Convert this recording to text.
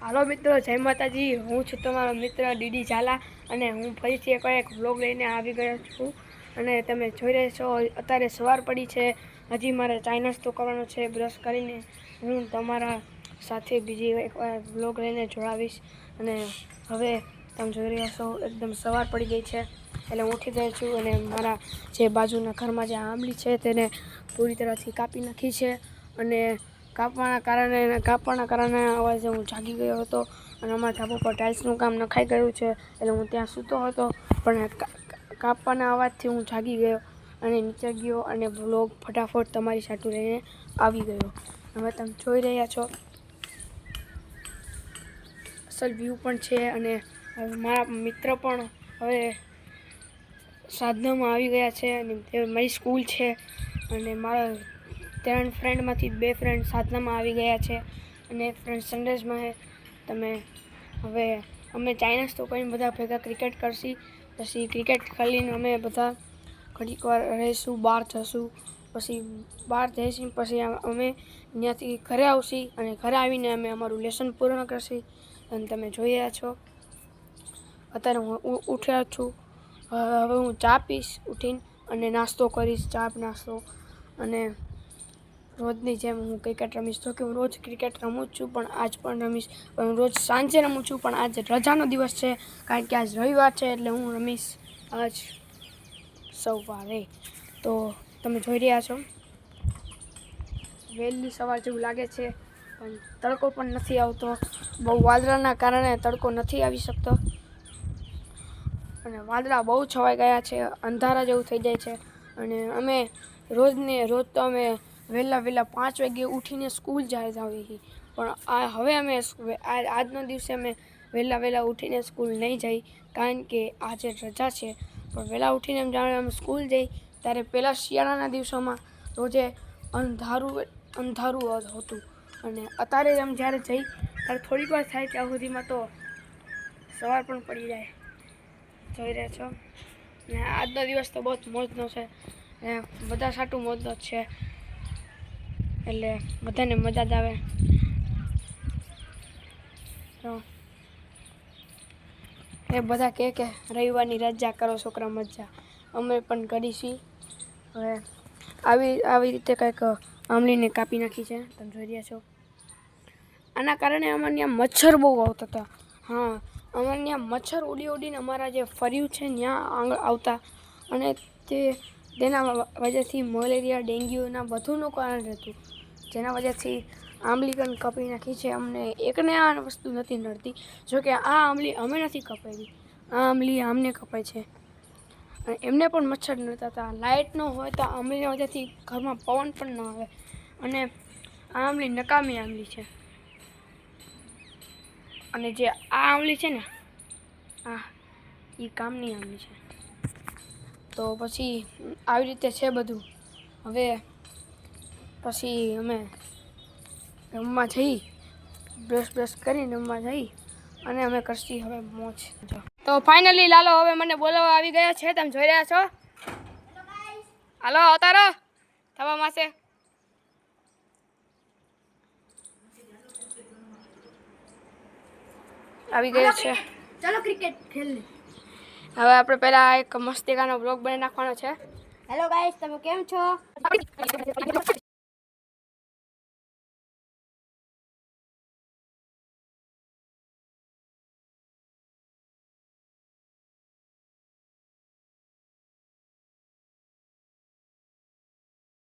હાલો મિત્રો, જય માતાજી. હું છું તમારો મિત્ર ડીડી ઝાલા અને હું ફરીથી એક એક વ્લોગ લઈને આવી ગયો છું. અને તમે જોઈ રહ્યા છો, અત્યારે સવાર પડી છે. હજી મારે ચાઈ નાસ્તો કરવાનો છે બ્રશ કરીને હું તમારા સાથે બીજી એક વ્લોગ લઈને જોડાવીશ. અને હવે તમે જોઈ રહ્યા છો, એકદમ સવાર પડી ગઈ છે. એટલે હું ઉઠી ગયો છું અને મારા જે બાજુના ઘરમાં જે આંબલી છે, તેને પૂરી તરહથી કાપી નાખી છે. અને કાપવાના કારણે કાપવાના કારણે અવાજે હું જાગી ગયો હતો અને અમારા ધાબા પર ટાઇલ્સનું કામ નખાઈ ગયું છે એટલે હું ત્યાં સૂતો હતો. પણ કાપવાના અવાજથી હું જાગી ગયો અને નીચે ગયો અને વ્લોગ ફટાફટ તમારી સાથે લઈને આવી ગયો. હવે તમે જોઈ રહ્યા છો. અસલ વ્યૂ પણ છે અને મારા મિત્ર પણ હવે સાધનામાં આવી ગયા છે અને મારી સ્કૂલ છે અને મારા ત્રણ ફ્રેન્ડમાંથી બે ફ્રેન્ડ સાધનામાં આવી ગયા છે અને ફ્રેન્ડ છે. તમે હવે, અમે ચાઇનીઝ તો કરીને બધા ભેગા ક્રિકેટ કરશી, પછી ક્રિકેટ ખાલીને અમે બધા ઘડીક વાર રહીશું, બહાર જશું, પછી બહાર જઈશું, પછી અમે ત્યાંથી ઘરે આવશી અને ઘરે આવીને અમે અમારું લેસન પૂર્ણ કરશી. અને તમે જોઈ રહ્યા છો, અત્યારે હું ઉઠ્યા છું. હવે હું ચા પીશ, ઉઠીને અને નાસ્તો કરીશ, ચા નાસ્તો. અને રોજની જેમ હું ક્રિકેટ રમીશ તો કે હું રોજ ક્રિકેટ રમું છું, પણ આજ પણ રમીશ. હું રોજ સાંજે રમું છું, પણ આજ રજાનો દિવસ છે, કારણ કે આજ રવિવાર છે, એટલે હું રમીશ આજ સવારે. તો તમે જોઈ રહ્યા છો. વહેલી સવાર જેવું લાગે છે, પણ તડકો પણ નથી આવતો. બહુ વાદળાના કારણે તડકો નથી આવી શકતો. અને વાદળા બહુ છવાઈ ગયા છે, અંધારા જેવું થઈ જાય છે. અને અમે રોજને રોજ તો અમે વહેલા વહેલા પાંચ વાગે ઉઠીને સ્કૂલ જાય જાવી છીએ પણ આ હવે અમે આજના દિવસે અમે વહેલા વહેલા ઉઠીને સ્કૂલ નહીં જઈ, કારણ કે આજે રજા છે. પણ વહેલા ઉઠીને જાણે અમે સ્કૂલ જઈ, ત્યારે પહેલાં શિયાળાના દિવસોમાં રોજે અંધારું અંધારું હતું. અને અત્યારે એમ જ્યારે જઈ, ત્યારે થોડીક વાર થાય ત્યાં સુધીમાં તો સવાર પણ પડી જાય. જોઈ રહ્યા છો. ને આજનો દિવસ તો બહુ જ મોજનો છે. ને બધા સાટું મોજનો જ છે. એટલે બધાને મજા જ આવે. તો એ બધા કહે કે રવિવારની રજા કરો છોકરા મજા. અમે પણ કરીશી. હવે આવી આવી રીતે કંઈક આમલીને કાપી નાખી છે. તમે જોઈ રહ્યા છો. આના કારણે અમારે ત્યાં મચ્છર બહુ આવતા હતા. હા, અમારે ત્યાં મચ્છર ઉડી ઉડીને અમારા જે ફર્યું છે, ત્યાં આગળ આવતા. અને તે તેના વજહથી મલેરિયા, ડેન્ગ્યુના બધુંનું કારણ રહેતું. જેના વજહથી આંબલીકન કપી નાખી છે. અમને એકને આ વસ્તુ નથી નડતી. જોકે આ આંબલી અમે નથી કપાવી. આ આંબલી અમને કપાય છે. અને એમને પણ મચ્છર નડતા હતા. લાઇટ ન હોય તો આંબલીના વજહથી ઘરમાં પવન પણ ન આવે. અને આ આંબલી નકામી આંબલી છે. અને જે આ આંબલી છે ને, આ એ કામની આંબલી છે. તો પછી આવી રીતે છે બધું. હવે પછી અમે રમવા જઈ બ્રશ બ્રશ કરીને રમવા જઈ અને અમે કરશી હવે મોજ. તો ફાઇનલી લાલો, હવે મને બોલાવવા આવી ગયા છે, તમે જોઈ રહ્યા છો? હાલો અવતારો થવા માસે આવી ગયો છે. ચલો ક્રિકેટ ખેલ હવે આપણે પહેલા એક મસ્તિકાનો બ્લોગ બનાવી નાખવાનો છે. હેલો ગાઈસ તમે કેમ છો?